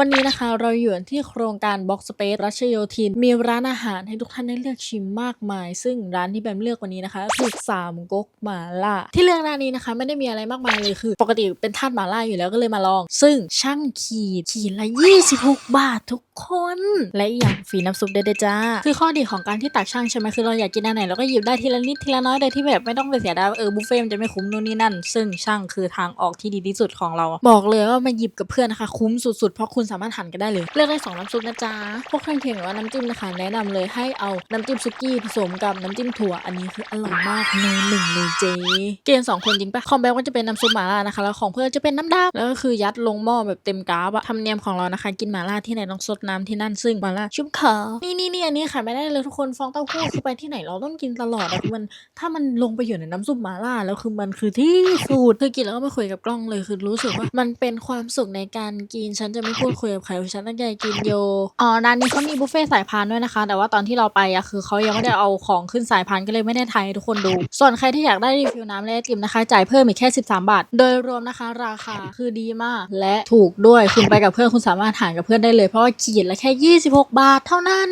วันนี้นะคะเราอยู่ที่โครงการ Box Space รัชโยธิน มีร้านอาหารให้ทุกท่านได้เลือกชิมมากมาย ซึ่งร้านที่แบมเลือกวันนี้นะคะคือสามก๊กหมาล่าที่เลือกร้านนี้นะคะ ไม่ได้มีอะไรมากมายเลยคือ ปกติเป็นทาสหมาล่าอยู่แล้วก็เลยมาลอง ซึ่งช่างขีดขีดละ 26 บาททุกคน และอย่างฟรีน้ำซุปได้ด้วยจ้า คือข้อดีของการที่ตักช่างใช่ไหมคือเราอยากกินอันไหนเราก็หยิบได้ทีละนิดทีละน้อยโดยที่แบบไม่ต้องไปเสียดายเออบุฟเฟ่จะไม่คุ้มนู่นนี่นั่น ซึ่งช่างคือทางออกที่ดีที่สุดของเรา บอกเลยว่ามาหยิบกับเพื่อนนะคะคุ้มสุดๆเพราะคุณสามารถหั่นกันได้เลย เลือกได้สองน้ำซุปนะจ๊ะ พวกเครื่องเคียงหรือว่าน้ำจิ้มนะคะ แนะนำเลยให้เอาน้ำจิ้มซุกี้ผสมกับน้ำจิ้มถั่ว อันนี้คืออร่อยมากเนยหนึ่งเลยเจ๊เกณฑ์สองคนจริงปะคอมแบ็กก็จะเป็นน้ำซุปหม่าล่านะคะ แล้วของเพื่อนจะเป็นน้ำดาบแล้วก็คือยัดลงหม้อแบบเต็มกราฟอะทำเนียมของเรานะคะ กินหม่าล่าที่ไหนต้องซดน้ำที่นั่นซึ่งหม่าล่าชุ่มคอนี่นี่นี่อันนี้ขายไม่ได้เลยทุกคนฟองเต้าหู้คือไปที่ไหนเราต้องกินตลอดอะมันถ้ามันลงไปอยู่ในน้ำซุปหม่าล่าแล้วคือมันคือที่สุดคือกินแล้วก็ไม่คุยกับกล้องเลยคือรู้สึกว่ามันเป็นความสุขในการกินฉันจะไม่พูดคุยกับใครเพราะฉันตั้งใจกินโยอ๋อร้านนี้เขามีบุฟเฟ่สายพานด้วยนะคะ แต่ว่าตอนที่เราไปอะคือเขายังไม่ได้เอาของขึ้นสายพานก็เลยไม่ได้ถ่ายให้ทุกคนดู ส่วนใครที่อยากได้รีวิวน้ำและไอติมนะคะจ่ายเพิ่มอีกแค่ 13 บาท โดยรวมนะคะ ราคาคือดีมาก และถูกด้วยคุณไปกับเพื่อนคุณสามารถหารกับเพื่อนได้เลยเพราะว่าขีดละแค่ 26 บาทเท่านั้น